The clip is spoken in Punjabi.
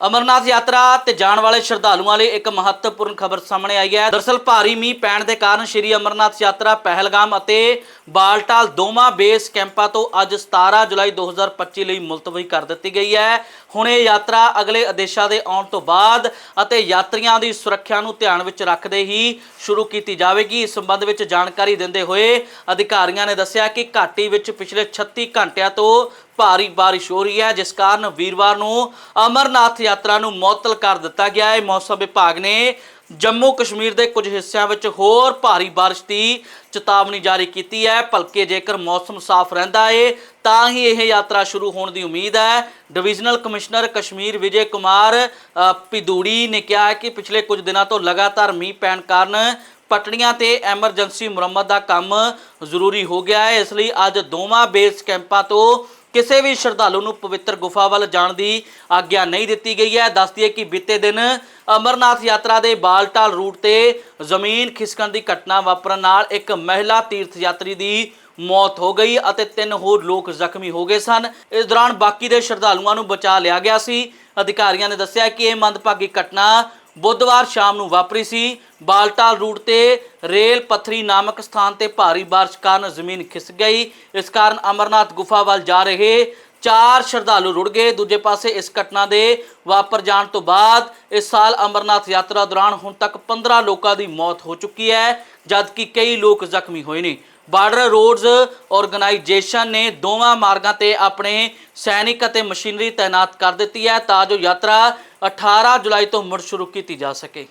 ਅਮਰਨਾਥ ਯਾਤਰਾ ਤੇ ਜਾਣ ਵਾਲੇ ਸ਼ਰਧਾਲੂਆਂ ਲਈ ਇੱਕ ਮਹੱਤਵਪੂਰਨ ਖਬਰ ਸਾਹਮਣੇ ਆਈ ਹੈ। ਦਰਸਲ ਭਾਰੀ ਮੀਂਹ ਪੈਣ ਦੇ ਕਾਰਨ ਸ਼੍ਰੀ ਅਮਰਨਾਥ ਯਾਤਰਾ, ਪਹਿਲਗਾਮ ਅਤੇ ਬਾਲਟਾਲ ਦੋਵਾਂ ਬੇਸ ਕੈਂਪਾਂ ਤੋਂ ਅੱਜ 17 ਜੁਲਾਈ 2025 ਲਈ ਮੁਲਤਵੀ ਕਰ ਦਿੱਤੀ ਗਈ ਹੈ। ਹੁਣ ਇਹ ਯਾਤਰਾ ਅਗਲੇ ਆਦੇਸ਼ਾਂ ਦੇ ਆਉਣ ਤੋਂ ਬਾਅਦ ਅਤੇ ਯਾਤਰੀਆਂ ਦੀ ਸੁਰੱਖਿਆ ਨੂੰ ਧਿਆਨ ਵਿੱਚ ਰੱਖਦੇ ਹੀ ਸ਼ੁਰੂ ਕੀਤੀ ਜਾਵੇਗੀ। ਇਸ ਸੰਬੰਧ ਵਿੱਚ ਜਾਣਕਾਰੀ ਦਿੰਦੇ ਹੋਏ ਅਧਿਕਾਰੀਆਂ ਨੇ ਦੱਸਿਆ ਕਿ ਘਾਟੀ ਵਿੱਚ ਪਿਛਲੇ 36 ਘੰਟਿਆਂ ਤੋਂ ਭਾਰੀ ਬਾਰਿਸ਼ ਹੋ ਰਹੀ ਹੈ ਜਿਸ ਕਾਰਨ ਵੀਰਵਾਰ ਨੂੰ ਅਮਰਨਾਥ ਯਾਤਰਾ ਨੂੰ ਮੁਅੱਤਲ ਕਰ ਦਿੱਤਾ ਗਿਆ ਹੈ। ਮੌਸਮ ਵਿਭਾਗ ਨੇ ਜੰਮੂ ਕਸ਼ਮੀਰ ਦੇ ਕੁਝ ਹਿੱਸਿਆਂ ਵਿੱਚ ਹੋਰ ਭਾਰੀ ਬਾਰਿਸ਼ ਦੀ ਚੇਤਾਵਨੀ ਜਾਰੀ ਕੀਤੀ ਹੈ। ਭਲਕੇ ਜੇਕਰ ਮੌਸਮ ਸਾਫ਼ ਰਹਿੰਦਾ ਏ ਤਾਂ ਹੀ ਇਹ ਯਾਤਰਾ ਸ਼ੁਰੂ ਹੋਣ ਦੀ ਉਮੀਦ ਹੈ। ਡਿਵੀਜ਼ਨਲ ਕਮਿਸ਼ਨਰ ਕਸ਼ਮੀਰ ਵਿਜੇ ਕੁਮਾਰ ਅ, ਪਿਦੂੜੀ ਨੇ ਕਿਹਾ ਕਿ ਪਿਛਲੇ ਕੁਝ ਦਿਨਾਂ ਤੋਂ ਲਗਾਤਾਰ ਮੀਂਹ ਪੈਣ ਕਾਰਨ ਪਟੜੀਆਂ ਤੇ ਐਮਰਜੈਂਸੀ ਮੁਰੰਮਤ ਦਾ ਕੰਮ ਜ਼ਰੂਰੀ ਹੋ ਗਿਆ ਹੈ। ਇਸ ਲਈ ਅੱਜ ਦੋਵਾਂ ਬੇਸ ਕੈਂਪਾਂ ਤੋਂ ਕਿਸੇ ਵੀ ਸ਼ਰਧਾਲੂ ਨੂੰ ਪਵਿੱਤਰ ਗੁਫਾ ਵੱਲ ਜਾਣ ਦੀ ਆਗਿਆ ਨਹੀਂ ਦਿੱਤੀ ਗਈ ਹੈ। ਦੱਸਦੀ ਹੈ ਕਿ ਬੀਤੇ ਦਿਨ ਅਮਰਨਾਥ ਯਾਤਰਾ ਦੇ ਬਾਲਟਾਲ ਰੂਟ ਤੇ ਜ਼ਮੀਨ ਖਿਸਕਣ ਦੀ ਘਟਨਾ ਵਾਪਰਨ ਨਾਲ ਇੱਕ ਮਹਿਲਾ ਤੀਰਥ ਯਾਤਰੀ ਦੀ ਮੌਤ ਹੋ ਗਈ ਅਤੇ ਤਿੰਨ ਹੋਰ ਲੋਕ ਜ਼ਖਮੀ ਹੋ ਗਏ ਸਨ। ਇਸ ਦੌਰਾਨ ਬਾਕੀ ਦੇ ਸ਼ਰਧਾਲੂਆਂ ਨੂੰ ਬਚਾ ਲਿਆ ਗਿਆ ਸੀ। ਅਧਿਕਾਰੀਆਂ ਨੇ ਦੱਸਿਆ ਕਿ ਇਹ ਮੰਦਭਾਗੀ ਘਟਨਾ ਬੁੱਧਵਾਰ ਸ਼ਾਮ ਨੂੰ ਵਾਪਰੀ ਸੀ। ਬਾਲਟਾਲ ਰੂਟ ਤੇ ਰੇਲ ਪੱਥਰੀ ਨਾਮਕ ਸਥਾਨ ਤੇ ਭਾਰੀ ਬਾਰਿਸ਼ ਕਾਰਨ ਜ਼ਮੀਨ ਖਿਸ ਗਈ। ਇਸ ਕਾਰਨ ਅਮਰਨਾਥ ਗੁਫਾ ਵੱਲ ਜਾ ਰਹੇ ਚਾਰ ਸ਼ਰਧਾਲੂ ਰੁੜ ਗਏ। ਦੂਜੇ ਪਾਸੇ ਇਸ ਘਟਨਾ ਦੇ ਵਾਪਰ ਜਾਣ ਤੋਂ ਬਾਅਦ ਇਸ ਸਾਲ ਅਮਰਨਾਥ ਯਾਤਰਾ ਦੌਰਾਨ ਹੁਣ ਤੱਕ 15 ਲੋਕਾਂ ਦੀ ਮੌਤ ਹੋ ਚੁੱਕੀ ਹੈ, ਜਦਕਿ ਕਈ ਲੋਕ ਜ਼ਖਮੀ ਹੋਏ ਨੇ। ਬਾਰਡਰ ਰੋਡਸ ਆਰਗੇਨਾਈਜੇਸ਼ਨ ਨੇ ਦੋਵਾਂ ਮਾਰਗਾਂ ਤੇ ਆਪਣੇ ਸੈਨਿਕ ਅਤੇ ਮਸ਼ੀਨਰੀ ਤਾਇਨਾਤ ਕਰ ਦਿੱਤੀ ਹੈ ਤਾਂ ਜੋ ਯਾਤਰਾ 18 ਜੁਲਾਈ ਤੋਂ ਮੁੜ ਸ਼ੁਰੂ ਕੀਤੀ ਜਾ ਸਕੇ।